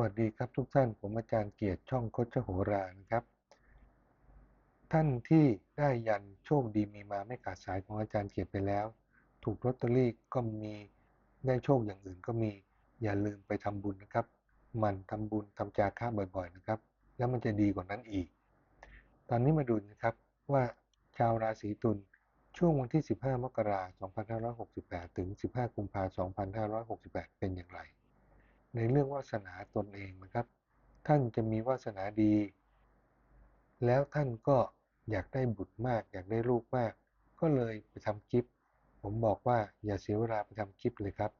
วัสดีครับทุกท่านผมอาจารย์เกียรติช่องโคชโหรานะครับ ท่านที่ได้ยันโชคดีมีมาไม่ขาดสายของอาจารย์เกียรติไปแล้ว ถูกลอตเตอรี่ก็มีได้โชคอย่างอื่นก็มีอย่าลืมไปทำบุญนะครับ มันทำบุญทำจาค่าบ่อยๆนะครับ แล้วมันจะดีกว่านั้นอีก ตอนนี้มาดูนะครับว่าชาวราศีตุลช่วงวันที่ 15 มกราคม 2568 ถึง 15 กุมภาพันธ์ 2568 เป็นอย่างไร ในเรื่องวาสนาตนเองนะครับ ท่านจะมีวาสนาดี แล้วท่านก็อยากได้บุตรมาก อยากได้ลูกมาก ก็เลยไปทำคลิปผมบอกว่าอย่าเสียเวลาไปทำคลิปเลยครับ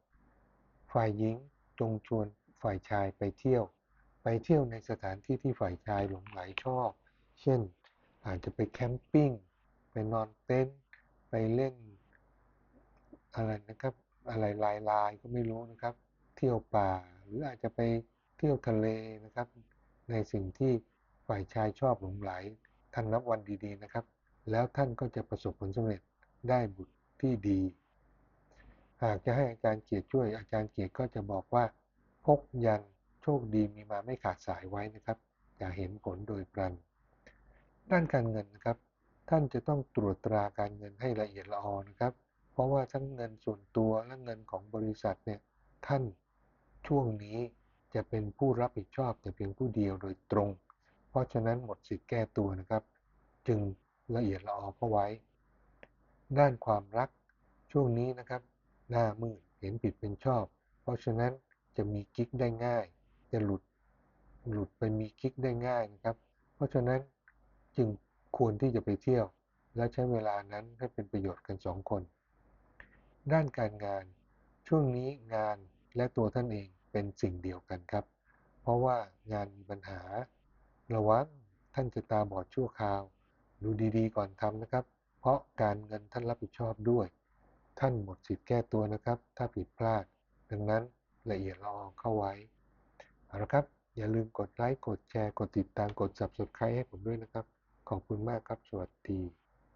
ฝ่ายหญิงจงชวนฝ่ายชายไปเที่ยว ไปเที่ยวในสถานที่ที่ฝ่ายชายหลงไหลชอบ เช่น อาจจะไปแคมปิ้งไปนอนเต็นท์ไปเล่นอะไรนะครับ อะไรลายลายก็ไม่รู้นะครับ เที่ยวป่า หรืออาจจะไปเที่ยวทะเลนะครับ ในสิ่งที่ฝ่ายชายชอบหลงไหลท่านนับวันดีๆนะครับ แล้วท่านก็จะประสบผลสำเร็จได้บุตรที่ดี หากจะให้อาจารย์เกียรติช่วย อาจารย์เกียรติก็จะบอกว่า พกยันโชคดีมีมาไม่ขาดสายไว้นะครับจะเห็นผลโดยพลัน ด้านการเงินนะครับ ท่านจะต้องตรวจตราการเงินให้ละเอียดละออนะครับ เพราะว่าทั้งเงินส่วนตัวและเงินของบริษัทเนี่ยท่าน ช่วงนี้จะเป็นผู้รับผิดชอบแต่เพียงผู้เดียวโดยตรง เพราะฉะนั้นหมดสิทธิ์แก้ตัวนะครับ จึงละเอียดละออเข้าไว้ ด้านความรักช่วงนี้นะครับ หน้ามืดเห็นผิดเป็นชอบ เพราะฉะนั้นจะมีกิ๊กได้ง่าย จะหลุดหลุดไปมีกิ๊กได้ง่ายนะครับ เพราะฉะนั้นจึงควรที่จะไปเที่ยว และใช้เวลานั้นให้เป็นประโยชน์กันสองคน ด้านการงาน ช่วงนี้งานและตัวท่านเอง เป็นสิ่งเดียวกันครับ เพราะว่างานมีปัญหา ระวังท่านจะตาบอดชั่วคราว ดูดีๆ ก่อนทำนะครับ เพราะการเงินท่านรับผิดชอบด้วย ท่านหมดสิทธิ์แก้ตัวนะครับ ถ้าผิดพลาด ดังนั้นละเอียดละออเข้าไว้เอาละครับ อย่าลืมกดไลค์กดแชร์กดติดตามกด subscribe ให้ผมด้วยนะครับ ขอบคุณมากครับ สวัสดี